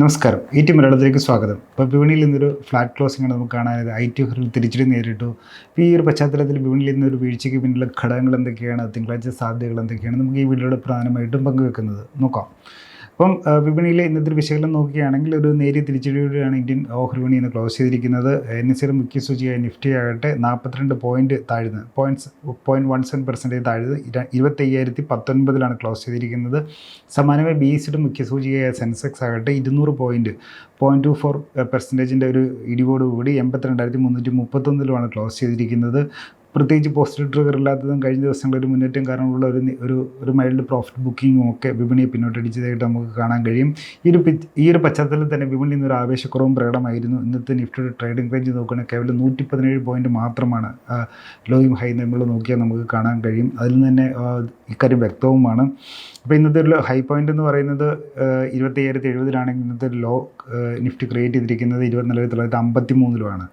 നമസ്കാരം. ഈ ടി മലയാളത്തിലേക്ക് സ്വാഗതം. ഇപ്പോൾ വിപണിയിൽ ഇന്നൊരു ഫ്ലാറ്റ് ക്ലോസിംഗ് ആണ് നമുക്ക് കാണാനായത്. ഐ ടി ഹറിൽ തിരിച്ചടി നേരിട്ടു. ഇപ്പോൾ ഈ ഒരു പശ്ചാത്തലത്തിൽ വിപണിയിൽ ഇന്നൊരു വീഴ്ചയ്ക്ക് പിന്നിലെ ഘടകങ്ങൾ എന്തൊക്കെയാണ്? തിങ്കളാഴ്ച സാധ്യതകൾ എന്തൊക്കെയാണ്? നമുക്ക് ഈ വീഡിയോയുടെ പ്രധാനമായിട്ടും പങ്കുവെക്കുന്നത്. നോക്കാം. അപ്പം വിപണിയിലെ ഇന്നത്തെ ഒരു വിശകലനം നോക്കുകയാണെങ്കിൽ ഒരു നേരിയ തിരിച്ചടിയോടെയാണ് ഇന്ത്യൻ ഓഹരി വിപണി ഇന്ന് ക്ലോസ് ചെയ്തിരിക്കുന്നത്. എൻ എസ് സിയുടെ മുഖ്യ സൂചിയായ നിഫ്റ്റി ആകട്ടെ നാൽപ്പത്തിരണ്ട് പോയിന്റ് താഴ്ന്ന് point point one seven percentage താഴ്ന്ന് ഇര- ഇരുപത്തയ്യായിരത്തി പത്തൊൻപതിലാണ് ക്ലോസ് ചെയ്തിരിക്കുന്നത്. സമാനമായി ബി സിയുടെ മുഖ്യ സൂചികയായ സെൻസെക്സ് ആകട്ടെ ഇരുന്നൂറ് പോയിന്റ് പോയിന്റ് ടു ഫോർ പെർസെന്റേജിന്റെ ഒരു ഇടിവോടുകൂടി എൺപത്തിരണ്ടായിരത്തി മുന്നൂറ്റി മുപ്പത്തൊന്നിലുമാണ് ക്ലോസ് ചെയ്തിരിക്കുന്നത്. പ്രത്യേകിച്ച് പോസിറ്റീവ് ട്രിഗർ ഇല്ലാത്തതും കഴിഞ്ഞ ദിവസങ്ങളിൽ മുന്നേറ്റം കാരണമുള്ള ഒരു ഒരു ഒരു മൈൽഡ് പ്രോഫിറ്റ് ബുക്കിങ്ങും ഒക്കെ വിപണിയെ പിന്നോട്ടടിച്ചതായിട്ട് നമുക്ക് കാണാൻ കഴിയും. ഈ ഒരു ഈ ഒരു പശ്ചാത്തലത്തിൽ തന്നെ വിപണിയിൽ നിന്നൊരു ആവേശക്കുറവും പ്രകടമായിരുന്നു. ഇന്നത്തെ നിഫ്റ്റിയുടെ ട്രേഡിംഗ് റേഞ്ച് നോക്കുകയാണെങ്കിൽ കേവലം നൂറ്റി പതിനേഴ് പോയിന്റ് മാത്രമാണ് ലോയും ഹൈ നമ്മൾ നോക്കിയാൽ നമുക്ക് കാണാൻ കഴിയും. അതിൽ നിന്ന് തന്നെ ഇക്കാര്യം വ്യക്തവുമാണ്. അപ്പോൾ ഇന്നത്തെ ഒരു ഹൈ പോയിന്റ് എന്ന് പറയുന്നത് ഇരുപത്തി അയ്യായിരത്തി എഴുപതിലാണെങ്കിൽ ഇന്നത്തെ ലോ നിഫ്റ്റി ക്രിയേറ്റ് ചെയ്തിരിക്കുന്നത് ഇരുപത്തിനാലായിരത്തി തൊള്ളായിരത്തി അമ്പത്തി മൂന്നിലുമാണ്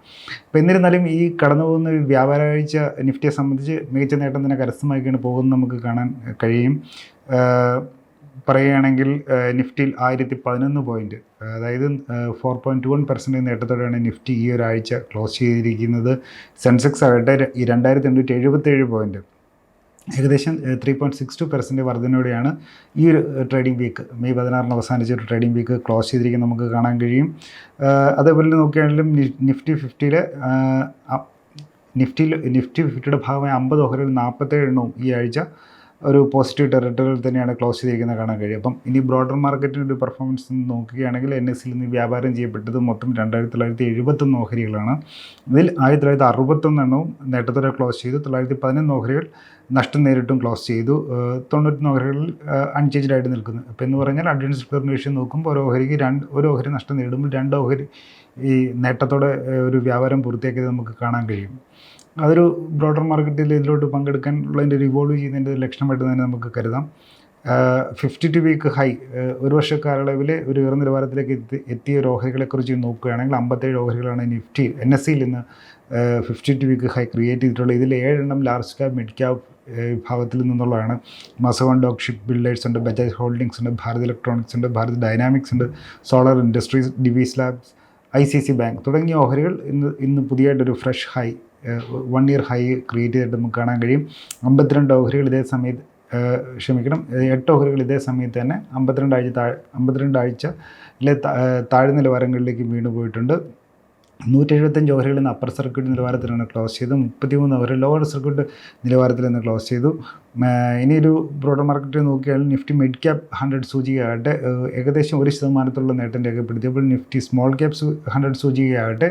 അപ്പോൾ എന്നിരുന്നാലും ഈ കടന്നു പോകുന്ന വ്യാപാരാഴ്ച നിഫ്റ്റിയെ സംബന്ധിച്ച് മികച്ച നേട്ടം തന്നെ കരസ്ഥമാക്കിയാണ് പോകുന്നത് നമുക്ക് കാണാൻ കഴിയും. പറയുകയാണെങ്കിൽ നിഫ്റ്റിയിൽ ആയിരത്തി പതിനൊന്ന് പോയിന്റ് അതായത് ഫോർ പോയിന്റ് വൺ പെർസെന്റേജ് നേട്ടത്തോടെയാണ് നിഫ്റ്റി ഈ ഒരാഴ്ച ക്ലോസ് ചെയ്തിരിക്കുന്നത്. സെൻസെക്സ് ആകട്ടെ ഈ രണ്ടായിരത്തി എണ്ണൂറ്റി എഴുപത്തേഴ് പോയിന്റ് ഏകദേശം three point six two percent വർധനയോടെയാണ് ഈ ഒരു ട്രേഡിംഗ് വീക്ക് മെയ് പതിനാറിന് അവസാനിച്ച ഒരു ട്രേഡിംഗ് വീക്ക് ക്ലോസ് ചെയ്തിരിക്കുന്നത് നമുക്ക് കാണാൻ കഴിയും. അതേപോലെ നോക്കുകയാണെങ്കിലും നിഫ്റ്റി ഫിഫ്റ്റിയിൽ നിഫ്റ്റിയിൽ നിഫ്റ്റി ഫിഫ്റ്റിയുടെ ഭാഗമായ അമ്പത് ഓഹരിയിൽ നാൽപ്പത്തേഴ് എണ്ണവും ഈ ആഴ്ച ഒരു പോസിറ്റീവ് ടെറിട്ടറിയിൽ തന്നെയാണ് ക്ലോസ് ചെയ്തിരിക്കുന്നത് കാണാൻ കഴിയും. അപ്പം ഇനി ബ്രോഡർ മാർക്കറ്റിന്റെ പെർഫോമൻസ് നോക്കുകയാണെങ്കിൽ എൻ എസ് സിയിൽ നിന്ന് വ്യാപാരം ചെയ്യപ്പെട്ടത് മൊത്തം രണ്ടായിരത്തി തൊള്ളായിരത്തി എഴുപത്തൊന്ന് ഓഹരികളാണ്. ഇതിൽ ആയിരത്തി തൊള്ളായിരത്തി അറുപത്തൊന്ന് എണ്ണവും നേട്ടത്തോടെ ക്ലോസ് ചെയ്തു. തൊള്ളായിരത്തി പതിനൊന്ന് ഓഹരികൾ നഷ്ടം നേരിട്ടും ക്ലോസ് ചെയ്തു. തൊണ്ണൂറ്റൊന്ന് ഓഹരികളിൽ അൺചേഞ്ച്ഡ് ആയിട്ട് നിൽക്കുന്നു. അപ്പോൾ എന്ന് പറഞ്ഞാൽ അഡ്വാൻസ് റിക്കർമേഷൻ നോക്കുമ്പോൾ ഒരു ഓഹരിക്ക് രണ്ട് ഒരു ഓഹരി നഷ്ടം നേരിടുമ്പോൾ രണ്ട് ഓഹരി ഈ നേട്ടത്തോടെ ഒരു വ്യാപാരം പൂർത്തിയാക്കിയത് നമുക്ക് കാണാൻ കഴിയും. അതൊരു ബ്രോഡർ മാർക്കറ്റിൽ ഇതിലോട്ട് പങ്കെടുക്കാൻ ഉള്ളതിന്റെ ഒരു ഇവോൾവ് ചെയ്യുന്നതിന്റെ ഒരു ലക്ഷണമായിട്ട് തന്നെ നമുക്ക് കരുതാം. ഫിഫ്റ്റി ടു വീക്ക് ഹൈ ഒരു വർഷ കാലയളവിൽ ഒരു ഉയർന്ന നിലവാരത്തിലേക്ക് എത്തി എത്തിയ ഒരു ഓഹരികളെക്കുറിച്ച് നോക്കുകയാണെങ്കിൽ അമ്പത്തേഴ് ഓഹരികളാണ് നിഫ്റ്റി എൻ എസ് സിയിൽ നിന്ന് fifty two week high create ചെയ്തിട്ടുള്ളത്. ഇതിൽ ഏഴെണ്ണം ലാർജ് ക്യാപ് മിഡ് ക്യാപ് വിഭാഗത്തിൽ നിന്നുള്ളതാണ്. മസവൺ ഡോക് ഷിപ്പ് ബിൽഡേഴ്സ് ഉണ്ട് ബജാജ് ഹോൾഡിംഗ്സ് ഉണ്ട് ഭാരത് ഇലക്ട്രോണിക്സ് ഉണ്ട് ഭാരത് ഡൈനാമിക്സ് ഉണ്ട് Solar Industries Divi's Labs I C C bank തുടങ്ങിയ ഓഹരികൾ ഇന്ന് ഇന്ന് പുതിയതായിട്ടൊരു fresh high one year high create ചെയ്തിട്ട് നമുക്ക് കാണാൻ കഴിയും. അമ്പത്തിരണ്ട് ഓഹരികൾ ഇതേ സമയത്ത് ക്ഷമിക്കണം എട്ട് ഓഹരികൾ ഇതേ സമയത്ത് തന്നെ അമ്പത്തിരണ്ട് ആഴ്ച താഴെ അമ്പത്തിരണ്ട് ആഴ്ചയിലെ താഴ്ന്ന നിലവാരങ്ങളിലേക്ക് വീണ് പോയിട്ടുണ്ട്. നൂറ്റി എഴുപത്തഞ്ച് ഓവറുകളിൽ നിന്ന് അപ്പർ സർക്യൂട്ട് നിലവാരത്തിലാണ് ക്ലോസ് ചെയ്തു. മുപ്പത്തിമൂന്ന് ഓവർ ലോവർ സർക്യൂട്ട് നിലവാരത്തിൽ നിന്ന് ക്ലോസ് ചെയ്തു. ഇനി ഇനിയൊരു ബ്രോഡർ മാർക്കറ്റ് നോക്കിയാൽ നിഫ്റ്റി മിഡ് ക്യാപ് ഹൺഡ്രഡ് സൂചികയാകട്ടെ ഏകദേശം ഒരു ശതമാനത്തുള്ള നേട്ടം രേഖപ്പെടുത്തിയപ്പോൾ നിഫ്റ്റി സ്മോൾ ക്യാപ് ഹൺഡ്രഡ് സൂചികയാകട്ടെ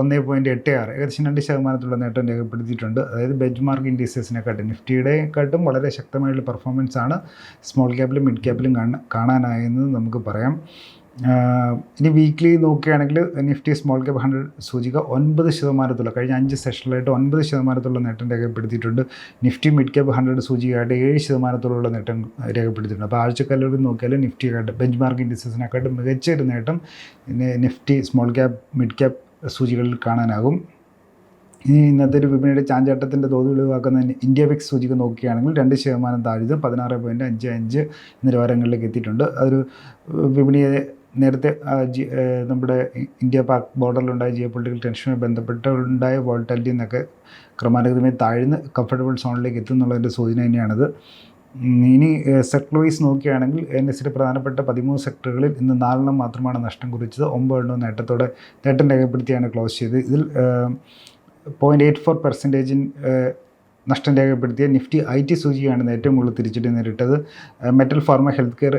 ഒന്ന് പോയിന്റ് എട്ട് ആറ് ഏകദേശം രണ്ട് ശതമാനത്തുള്ള നേട്ടം രേഖപ്പെടുത്തിയിട്ടുണ്ട്. അതായത് ബെഞ്ച് മാർക്ക് ഇൻഡീസസിനെക്കാട്ടും നിഫ്റ്റിയുടെക്കാട്ടും വളരെ ശക്തമായിട്ടുള്ള പെർഫോമൻസ് ആണ് സ്മോൾ ക്യാപ്പിലും മിഡ് ക്യാപ്പിലും കാണാനായെന്ന് നമുക്ക് പറയാം. ഇനി വീക്ക്ലി നോക്കുകയാണെങ്കിൽ നിഫ്റ്റി സ്മോൾ ക്യാപ് ഹൺഡ്രഡ് സൂചിക ഒൻപത് ശതമാനത്തുള്ള കഴിഞ്ഞ അഞ്ച് സെഷനിലായിട്ട് ഒൻപത് ശതമാനത്തുള്ള നേട്ടം രേഖപ്പെടുത്തിയിട്ടുണ്ട്. നിഫ്റ്റി മിഡ് ക്യാപ് ഹൺഡ്രഡ് സൂചികയായിട്ട് ഏഴ് ശതമാനത്തോളം നേട്ടം രേഖപ്പെടുത്തിയിട്ടുണ്ട്. അപ്പോൾ ആഴ്ചക്കാലത്തിൽ നോക്കിയാൽ നിഫ്റ്റിയെക്കാട്ട് ബെഞ്ച് മാർക്ക് ഇൻഡസ്ട്രീസിനെക്കാട്ടും മികച്ച ഒരു നേട്ടം Nifty small cap mid cap സൂചികളിൽ കാണാനാകും. ഇനി ഇന്നത്തെ ഒരു വിപണിയുടെ ചാഞ്ചാട്ടത്തിന്റെ തോത് ഒഴിവാക്കുന്ന ഇന്ത്യ ബിക്സ് സൂചിക നോക്കുകയാണെങ്കിൽ രണ്ട് ശതമാനം താഴ്ത് പതിനാറ് പോയിന്റ് അഞ്ച് അഞ്ച് നിലവാരങ്ങളിലേക്ക് എത്തിയിട്ടുണ്ട്. അതൊരു വിപണിയെ നേരത്തെ നമ്മുടെ ഇന്ത്യ പാക് ബോർഡറിലുണ്ടായ ജിയോ പൊളിറ്റിക്കൽ ടെൻഷനുമായി ബന്ധപ്പെട്ട് ഉണ്ടായ വോൾട്ടാലിറ്റി എന്നൊക്കെ ക്രമാനുഗതമായി താഴ്ന്ന് കംഫർട്ടബിൾ സോണിലേക്ക് എത്തുന്നുള്ളതിന്റെ സൂചന തന്നെയാണിത്. ഇനി സെക്ടർ വൈസ് നോക്കുകയാണെങ്കിൽ എൻ എസിന്റെ പ്രധാനപ്പെട്ട പതിമൂന്ന് സെക്ടറുകളിൽ ഇന്ന് നാലെണ്ണം മാത്രമാണ് നഷ്ടം കുറിച്ചത്. ഒമ്പതെണ്ണം നേട്ടത്തോടെ നേട്ടം രേഖപ്പെടുത്തിയാണ് ക്ലോസ് ചെയ്തത്. ഇതിൽ പോയിന്റ് എയ്റ്റ് ഫോർ പെർസെന്റേജിൻ നഷ്ടം രേഖപ്പെടുത്തിയ നിഫ്റ്റി ഐ ടി സൂചിയാണ് ഏറ്റവും കൂടുതൽ തിരിച്ചിട്ട് നേരിട്ടത്. മെറ്റൽ ഫാർമ ഹെൽത്ത് കെയർ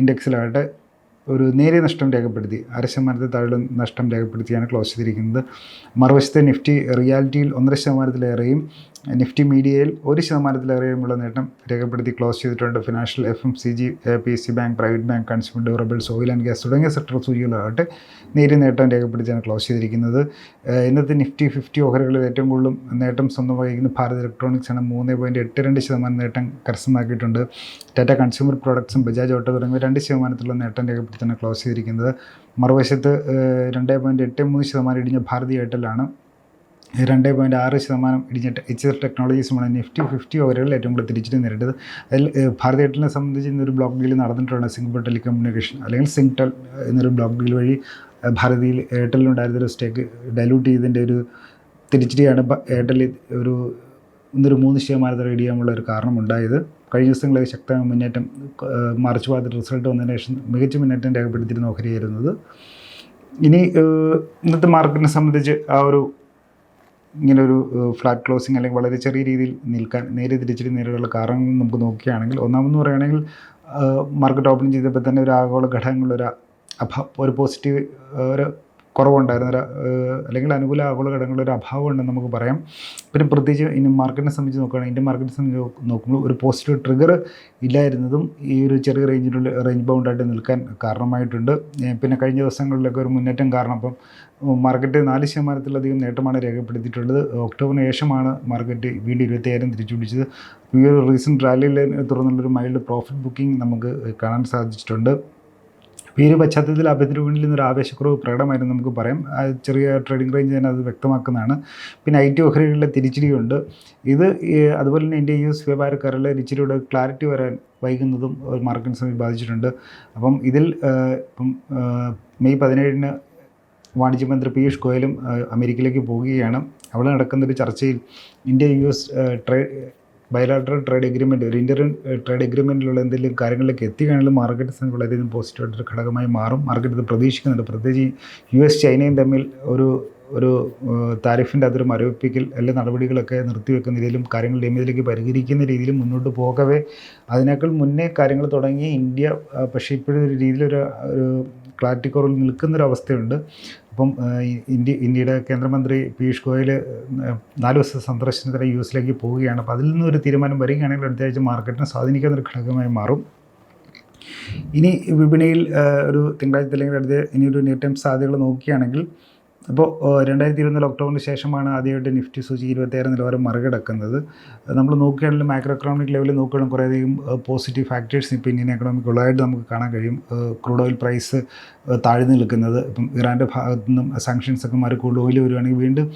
ഇൻഡെക്സിലാകട്ടെ ഒരു നേരിയ നഷ്ടം രേഖപ്പെടുത്തി അര ശതമാനത്തിൽ താഴെ നഷ്ടം രേഖപ്പെടുത്തിയാണ് ക്ലോസ് ചെയ്തിരിക്കുന്നത്. മറുവശത്തെ നിഫ്റ്റി റിയാലിറ്റിയിൽ ഒന്നര ശതമാനത്തിലേറെയും നിഫ്റ്റി മീഡിയയിൽ ഒരു ശതമാനത്തിലേറെയുമുള്ള നേട്ടം രേഖപ്പെടുത്തി ക്ലോസ് ചെയ്തിട്ടുണ്ട്. Financial F M C G P C bank private bank consumer durables oil and gas തുടങ്ങിയ സെക്ടർ സൂചികളാകട്ടെ നേരിയ നേട്ടം രേഖപ്പെടുത്തിയാണ് ക്ലോസ് ചെയ്തിരിക്കുന്നത്. ഇന്നത്തെ നിഫ്റ്റി ഫിഫ്റ്റി ഓഹരികളിൽ ഏറ്റവും കൂടുതലും നേട്ടം സ്വന്തം വഹിക്കുന്ന ഭാരത് ഇലക്ട്രോണിക്സ് ആണ്. മൂന്ന് പോയിന്റ് എട്ട് രണ്ട് ശതമാനം നേട്ടം കരസ്ഥമാക്കിയിട്ടുണ്ട്. ടാറ്റ കൺസ്യൂമർ പ്രോഡക്ട്സും ബജാജ് ഓട്ടോ തുടങ്ങിയ രണ്ട് ശതമാനത്തിലുള്ള നേട്ടം രേഖപ്പെടുത്തിയാണ് ക്ലോസ് ചെയ്തിരിക്കുന്നത്. മറുവശത്ത് രണ്ട് പോയിന്റ് എട്ട് മൂന്ന് ശതമാനം ഇടിഞ്ഞ ഭാരതി എയർടെല്ലാണ് രണ്ട് പോയിന്റ് ആറ് ശതമാനം ഇടിഞ്ഞിട്ട് എച്ച് എസ് ടെക്നോളജീസുമാണ് നിഫ്റ്റി ഫിഫ്റ്റി ഓവറുകളിൽ ഏറ്റവും കൂടുതൽ തിരിച്ചിട്ട് നേരിട്ടത്. അതിൽ ഭാരത് എയർടെലിനെ സംബന്ധിച്ച് ഇന്നൊരു ബ്ലോക്ക് ഡീൽ നടന്നിട്ടുണ്ട്. സിംഗപ്പൂർ ടെലികമ്മ്യൂണിക്കേഷൻ അല്ലെങ്കിൽ സിംഗ്ടെൽ എന്നൊരു ബ്ലോക്ക് ഡീൽ വഴി ഭാരതിയിൽ എയർടെലിനുണ്ടായിരുന്ന ഒരു സ്റ്റേക്ക് ഡൈലൂട്ട് ചെയ്തതിന്റെ ഒരു തിരിച്ചടിയാണ് എയർടെൽ ഒരു ഇന്നൊരു മൂന്ന് ശതമാനത്തിൽ ഇടിയാനുള്ള ഒരു കാരണം ഉണ്ടായത് കഴിഞ്ഞ ദിവസങ്ങളിൽ ശക്തമായ മുന്നേറ്റം മാർച്ച് പാദത്തിൽ റിസൾട്ട് വന്നതിന് ശേഷം മികച്ച മുന്നേറ്റം രേഖപ്പെടുത്തിയിരുന്ന ഓഹരിയായിരുന്നത്. ഇനി ഇന്നത്തെ മാർക്കറ്റിനെ സംബന്ധിച്ച് ആ ഒരു ഇങ്ങനെ ഒരു ഫ്ലാറ്റ് ക്ലോസിങ് അല്ലെങ്കിൽ വളരെ ചെറിയ രീതിയിൽ നിൽക്കാൻ നേരെ തിരിച്ചിട്ട് നേരിടുള്ള കാരണങ്ങൾ നമുക്ക് നോക്കുകയാണെങ്കിൽ ഒന്നാമെന്ന് പറയുകയാണെങ്കിൽ മാർക്കറ്റ് ഓപ്പൺ ചെയ്തപ്പോൾ തന്നെ ഒരു ആഗോള ഘടകങ്ങളൊരു അഭ ഒരു പോസിറ്റീവ് ഒരു കുറവുണ്ടായിരുന്ന അല്ലെങ്കിൽ അനുകൂല ആഗോള ഘടകങ്ങളുടെ ഒരു അഭാവം ഉണ്ടെന്ന് നമുക്ക് പറയാം. പിന്നെ പ്രത്യേകിച്ച് ഇനി മാർക്കറ്റിനെ സംബന്ധിച്ച് നോക്കുകയാണെങ്കിൽ ഇന്ത്യൻ മാർക്കറ്റിനെ സംബന്ധിച്ച് നോക്കുമ്പോൾ ഒരു പോസിറ്റീവ് ട്രിഗർ ഇല്ലായിരുന്നതും ഈ ഒരു ചെറിയ റേഞ്ചിലുള്ള റേഞ്ച് ബൗണ്ടായിട്ട് നിൽക്കാൻ കാരണമായിട്ടുണ്ട്. പിന്നെ കഴിഞ്ഞ ദിവസങ്ങളിലൊക്കെ ഒരു മുന്നേറ്റം കാരണം ഇപ്പം മാർക്കറ്റ് നാല് ശതമാനത്തിലധികം നേട്ടമാണ് രേഖപ്പെടുത്തിയിട്ടുള്ളത്. ഒക്ടോബറിന് ശേഷമാണ് മാർക്കറ്റ് വീണ്ടും ഇരുപത്തിയായിരം തിരിച്ചു പിടിച്ചത് ഈ ഒരു റീസെന്റ് റാലിയിൽ തുടർന്നുള്ളൊരു മൈൽഡ് പ്രോഫിറ്റ് ബുക്കിംഗ് നമുക്ക് കാണാൻ സാധിച്ചിട്ടുണ്ട്. ഈ ഒരു പശ്ചാത്തലത്തിൽ അഭ്യന്തരവിപണിയിൽ നിന്നൊരു ആവേശക്കുറവ് പ്രകടമായിരുന്നു നമുക്ക് പറയാം. ചെറിയ ട്രേഡിംഗ് റേഞ്ച് തന്നെ അത് വ്യക്തമാക്കുന്നതാണ്. പിന്നെ ഐ ടി ഓഹരികളിലെ തിരിച്ചടിയുണ്ട്. ഇത് അതുപോലെ തന്നെ ഇന്ത്യ യു എസ് വ്യാപാരക്കാരിലെ ഇച്ചിരിയുടെ ക്ലാരിറ്റി വരാൻ വൈകുന്നതും ഒരു മാർക്കറ്റ് സമയം ബാധിച്ചിട്ടുണ്ട്. അപ്പം ഇതിൽ ഇപ്പം മെയ് പതിനേഴിന് വാണിജ്യമന്ത്രി പീയൂഷ് ഗോയലും അമേരിക്കയിലേക്ക് പോവുകയാണ് അവിടെ നടക്കുന്ന ഒരു ചർച്ചയിൽ India U S trade bilateral trade agreement ഒരു ഇന്ത്യൻ ട്രേഡ് എഗ്രിമെന്റിലുള്ള എന്തെങ്കിലും കാര്യങ്ങളിലേക്ക് എത്തിക്കുകയാണെങ്കിൽ മാർക്കറ്റ് വളരെയധികം പോസിറ്റീവായിട്ടൊരു ഘടകമായി മാറും. മാർക്കറ്റ് ഇത് പ്രതീക്ഷിക്കുന്നുണ്ട്. പ്രത്യേകിച്ച് യു എസ് ചൈനയും തമ്മിൽ ഒരു ഒരു താരിഫിന്റെ അതൊരു മരവിപ്പിക്കൽ എല്ലാ നടപടികളൊക്കെ നിർത്തിവെക്കുന്ന രീതിയിലും കാര്യങ്ങൾ നിയമത്തിലേക്ക് പരിഹരിക്കുന്ന രീതിയിലും മുന്നോട്ട് പോകവേ. അതിനേക്കാൾ മുന്നേ കാര്യങ്ങൾ തുടങ്ങി ഇന്ത്യ പക്ഷേ ഇപ്പോഴൊരു രീതിയിലൊരു ഒരു ക്ലാരിറ്റി കുറവിൽ നിൽക്കുന്നൊരവസ്ഥയുണ്ട്. അപ്പം ഇന്ത്യ ഇന്ത്യയുടെ കേന്ദ്രമന്ത്രി പീയൂഷ് ഗോയൽ നാല് ദിവസത്തെ സന്ദർശനത്തിന് യു എസിലേക്ക് പോവുകയാണ്. അപ്പോൾ അതിൽ നിന്നൊരു തീരുമാനം വരികയാണെങ്കിൽ അടുത്ത മാർക്കറ്റിനെ സ്വാധീനിക്കുന്ന ഒരു ഘടകമായി മാറും. ഇനി വിപണിയിൽ ഒരു തിങ്കളാഴ്ച അല്ലെങ്കിൽ അടുത്ത ഇനി ഒരു ടൈം സാധ്യതകൾ നോക്കുകയാണെങ്കിൽ അപ്പോൾ രണ്ടായിരത്തി ഇരുപത്തിനാല് ഒക്ടോബറിന് ശേഷമാണ് ആദ്യമായിട്ട് നിഫ്റ്റി സൂചി ഇരുപത്തിയാറ് നിലവാരം മറികടക്കുന്നത്. നമ്മൾ നോക്കുകയാണെങ്കിൽ മാക്രോ എക്കണോമിക് ലെവലിൽ നോക്കുകയാണെങ്കിൽ കുറേയധികം പോസിറ്റീവ് ഫാക്ടേഴ്സ് ഇപ്പോൾ ഇന്ത്യൻ എക്കണോമിക് ഉള്ളതായിട്ട് നമുക്ക് കാണാൻ കഴിയും. ക്രൂഡ് ഓയിൽ പ്രൈസ് താഴ്ന്നു നിൽക്കുന്നത്. ഇപ്പം ഇറാന്റെ ഭാഗത്തു നിന്നും സാങ്ഷൻസ് ഒക്കെ മാറി ക്രൂഡ് ഓയിൽ വരുവാണെങ്കിൽ വീണ്ടും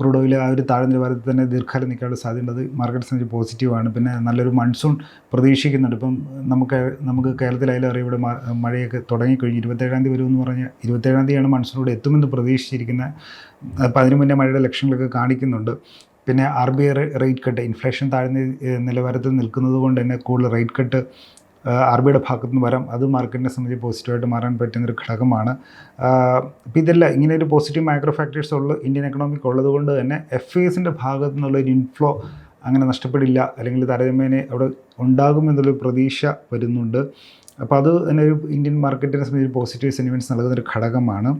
ക്രൂഡ് ഓയിൽ ആ ഒരു താഴ്ന്ന നിലവാരത്തിൽ തന്നെ ദീർഘകാലം നിൽക്കാനുള്ള സാധ്യതയുണ്ട് മാർക്കറ്റ് സംബന്ധിച്ച് പോസിറ്റീവാണ് പിന്നെ നല്ലൊരു മൺസൂൺ പ്രതീക്ഷിക്കുന്നുണ്ട്. ഇപ്പം നമുക്ക് നമുക്ക് കേരളത്തിലായാലും അറിയാം ഇവിടെ മഴയൊക്കെ തുടങ്ങിക്കഴിഞ്ഞു ഇരുപത്തേഴാം തീയതി വരുമെന്ന് പറഞ്ഞാൽ ഇരുപത്തേഴാം തീയതിയാണ് മൺസൂൺ ഇവിടെ എത്തുമെന്ന് പ്രതീക്ഷിച്ചിരിക്കുന്നത് അപ്പം അതിന് മുന്നേ മഴയുടെ ലക്ഷണങ്ങളൊക്കെ കാണിക്കുന്നുണ്ട്. പിന്നെ R B I rate cut inflation താഴ്ന്ന നിലവാരത്തിൽ നിൽക്കുന്നത് കൊണ്ട് തന്നെ കൂടുതൽ റേറ്റ് കട്ട് ആർ ബി ഐയുടെ ഭാഗത്തു നിന്ന് വരാം. അത് മാർക്കറ്റിനെ സംബന്ധിച്ച് പോസിറ്റീവായിട്ട് മാറാൻ പറ്റുന്ന ഒരു ഘടകമാണ് അപ്പോൾ ഇതെല്ലാം ഇങ്ങനെ ഒരു പോസിറ്റീവ് മൈക്രോ ഫാക്ടേഴ്സ് ഉള്ള ഇന്ത്യൻ എക്കണോമിക് ഉള്ളത് കൊണ്ട് തന്നെ എഫ് എസിന്റെ ഭാഗത്തു നിന്നുള്ള ഇൻഫ്ലോ അങ്ങനെ നഷ്ടപ്പെടില്ല. അല്ലെങ്കിൽ താരതമ്യേനെ അവിടെ ഉണ്ടാകുമെന്നുള്ളൊരു പ്രതീക്ഷ വരുന്നുണ്ട്. അപ്പോൾ അത് തന്നെ ഒരു ഇന്ത്യൻ മാർക്കറ്റിനെ സംബന്ധിച്ച് പോസിറ്റീവ് സെന്റിമെന്റ്സ് നൽകുന്നൊരു ഘടകമാണ്.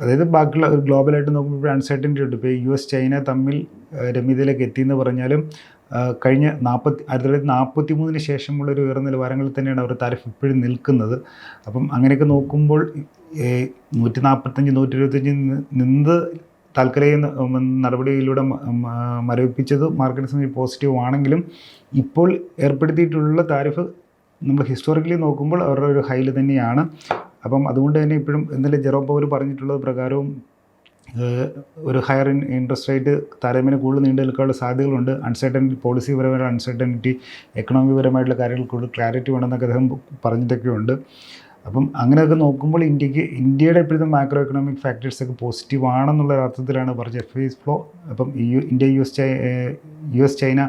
അതായത് ബാക്കിയുള്ള ഒരു ഗ്ലോബലായിട്ട് നോക്കുമ്പോൾ അൺസർട്ടനിറ്റി ഉണ്ട്. ഇപ്പോൾ യു എസ് ചൈന തമ്മിൽ രമ്യതയിലേക്ക് എത്തിയെന്ന് പറഞ്ഞാലും കഴിഞ്ഞ നാൽപ്പത്തി ആയിരത്തി തൊള്ളായിരത്തി നാൽപ്പത്തി മൂന്നിന് ശേഷമുള്ള ഒരു ഉയർന്ന നിലവാരങ്ങളിൽ തന്നെയാണ് അവർ താരിഫ് ഇപ്പോഴും നിൽക്കുന്നത്. അപ്പം അങ്ങനെയൊക്കെ നോക്കുമ്പോൾ നൂറ്റി നാൽപ്പത്തഞ്ച് നൂറ്റി ഇരുപത്തഞ്ച് നിന്ന് താൽക്കാലിക നടപടിയിലൂടെ മരവിപ്പിച്ചത് മാർക്കറ്റ് സമയം പോസിറ്റീവ് ആണെങ്കിലും ഇപ്പോൾ ഏർപ്പെടുത്തിയിട്ടുള്ള താരിഫ് നമ്മൾ ഹിസ്റ്റോറിക്കലി നോക്കുമ്പോൾ അവരുടെ ഒരു ഹൈയിൽ തന്നെയാണ്. അപ്പം അതുകൊണ്ട് തന്നെ ഇപ്പോഴും ഇന്നലെ ജെറോം പൗര് പറഞ്ഞിട്ടുള്ളത് പ്രകാരവും ഒരു ഹയർ ഇൻട്രസ്റ്റ് റേറ്റ് താരതമ്യേന കൂടുതൽ നീണ്ടു നിൽക്കാനുള്ള സാധ്യതകളുണ്ട്. അൺസർട്ടനിറ്റി പോളിസി പരമായ അൺസർട്ടനിറ്റി എക്കണോമി പരമായിട്ടുള്ള കാര്യങ്ങൾ കൂടുതൽ ക്ലാരിറ്റി വേണമെന്നൊക്കെ അദ്ദേഹം പറഞ്ഞിട്ടൊക്കെയുണ്ട്. അപ്പം അങ്ങനെയൊക്കെ നോക്കുമ്പോൾ ഇന്ത്യയ്ക്ക് ഇന്ത്യയുടെ ഇപ്പോഴത്തെ മാക്രോ എക്കണോമിക് ഫാക്ടേഴ്സൊക്കെ പോസിറ്റീവ് ആണെന്നുള്ള അർത്ഥത്തിലാണ് പറഞ്ഞത്. എഫ് ഐ ഫ്ലോ അപ്പം യു ഇന്ത്യ യു എസ് ചൈ യു എസ് ചൈന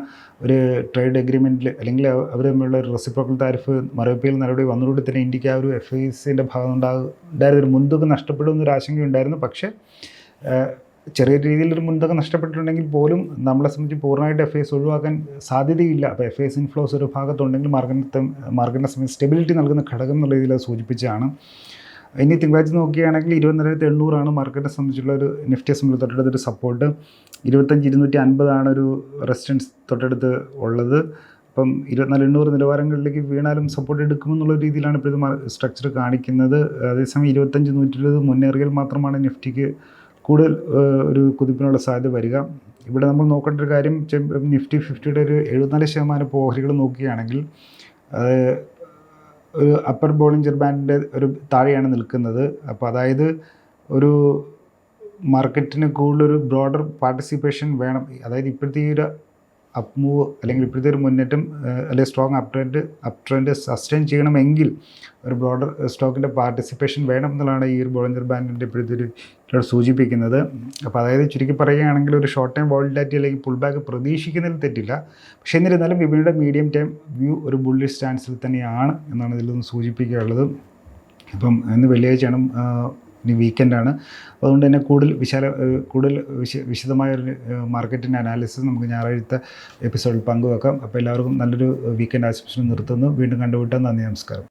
ഒരു ട്രേഡ് എഗ്രിമെന്റിൽ അല്ലെങ്കിൽ അവ- അവർ തമ്മിലുള്ള ഒരു റെസിപ്രോക്കൽ താരിഫ് മറുപടിയിൽ നടപടി വന്നതോടെ തന്നെ ഇന്ത്യയ്ക്ക് ആ ഒരു എഫ് ഐ സിന്റെ ഭാഗം ഉണ്ടായിരുന്ന ഒരു മുൻതൂക്കം നഷ്ടപ്പെടുമെന്നൊരു ആശങ്കയുണ്ടായിരുന്നു പക്ഷേ ചെറിയ രീതിയിലൊരു മുൻതൂക്കം നഷ്ടപ്പെട്ടിട്ടുണ്ടെങ്കിൽ പോലും നമ്മളെ സംബന്ധിച്ച് പൂർണമായിട്ട് എഫ് ഐ എസ് ഒഴിവാക്കാൻ സാധ്യതയില്ല. അപ്പോൾ എഫ് ഐ എസ് ഇൻഫ്ലോസ് ഒരു ഭാഗത്തുണ്ടെങ്കിൽ മാർക്കറ്റിനെ മാർക്കറ്റിനെ സംബന്ധിച്ച് സ്റ്റെബിലിറ്റി നൽകുന്ന ഘടകം എന്നുള്ള രീതിയിൽ സൂചിപ്പിച്ചാണ് ഇനി തിങ്കളാഴ്ച നോക്കുകയാണെങ്കിൽ ഇരുപത്തിനായിരത്തി എണ്ണൂറാണ് മാർക്കറ്റിനെ സംബന്ധിച്ചുള്ള ഒരു നിഫ്റ്റിയെ സംബന്ധിച്ച് തൊട്ടടുത്തൊരു സപ്പോർട്ട് ഇരുപത്തഞ്ച് ഇരുന്നൂറ്റി അൻപതാണ് ഒരു റെസിസ്റ്റൻസ് തൊട്ടടുത്ത് ഉള്ളത്. അപ്പം ഇരുപത്തിനാല് എണ്ണൂറ് നിലവാരങ്ങളിലേക്ക് വീണാലും സപ്പോർട്ട് എടുക്കുമെന്നുള്ള രീതിയിലാണ് ഇപ്പോൾ ഇത് സ്ട്രക്ചർ കാണിക്കുന്നത്. അതേസമയം ഇരുപത്തഞ്ച് നൂറ്റി ഇരുപത് മുന്നേറിയാൽ മാത്രമാണ് നിഫ്റ്റിക്ക് കൂടുതൽ ഒരു കുതിപ്പിനുള്ള സാധ്യത വരിക. ഇവിടെ നമ്മൾ നോക്കേണ്ട ഒരു കാര്യം നിഫ്റ്റി ഫിഫ്റ്റിയുടെ ഒരു എഴുപത്തിനാല് ശതമാനം ഓഹരികൾ നോക്കുകയാണെങ്കിൽ ഒരു അപ്പർ ബോളിഞ്ചർ ബാൻഡിന്റെ ഒരു താഴെയാണ് നിൽക്കുന്നത്. അപ്പോൾ അതായത് ഒരു മാർക്കറ്റിന് കൂടുതലൊരു ബ്രോഡർ പാർട്ടിസിപ്പേഷൻ വേണം. അതായത് ഇപ്പോഴത്തെ ഈ ഒരു അപ്പ് മൂവ് അല്ലെങ്കിൽ ഇപ്പോഴത്തെ ഒരു മുന്നേറ്റം അല്ലെങ്കിൽ strong up trend up trend sustain ചെയ്യണമെങ്കിൽ ഒരു ബ്രോഡർ സ്റ്റോക്കിന്റെ പാർട്ടിസിപ്പേഷൻ വേണം എന്നുള്ളതാണ് ഈ ഒരു ബോളഞ്ചർ ബാൻഡിന്റെ ഇപ്പോഴത്തെ ഒരു സൂചിപ്പിക്കുന്നത്. അപ്പോൾ അതായത് ചുരുക്കി പറയുകയാണെങ്കിൽ ഒരു ഷോർട്ട് ടൈം വോൾഡാറ്റി അല്ലെങ്കിൽ പുൾ ബാക്ക് പ്രതീക്ഷിക്കുന്നതിൽ തെറ്റില്ല. പക്ഷേ എന്നിരുന്നാലും വിപണിയുടെ മീഡിയം ടൈം വ്യൂ ഒരു ബുള്ളി സ്റ്റാൻസിൽ തന്നെയാണ് എന്നാണ് ഇതിലൊന്ന് സൂചിപ്പിക്കാനുള്ളത്. ഇപ്പം ഇന്ന് വെള്ളിയാഴ്ചയാണ് ഇനി വീക്കെൻഡാണ് അതുകൊണ്ട് തന്നെ കൂടുതൽ വിശാല കൂടുതൽ വിശ വിശദമായ ഒരു മാർക്കറ്റിന്റെ അനാലിസിസ് നമുക്ക് ഞായറാഴ്ച എപ്പിസോഡിൽ പങ്കുവെക്കാം. അപ്പോൾ എല്ലാവർക്കും നല്ലൊരു വീക്കെൻഡ് ആശംസ നിർത്തുന്നു. വീണ്ടും കണ്ടുപിട്ടാൻ നന്ദി നമസ്കാരം.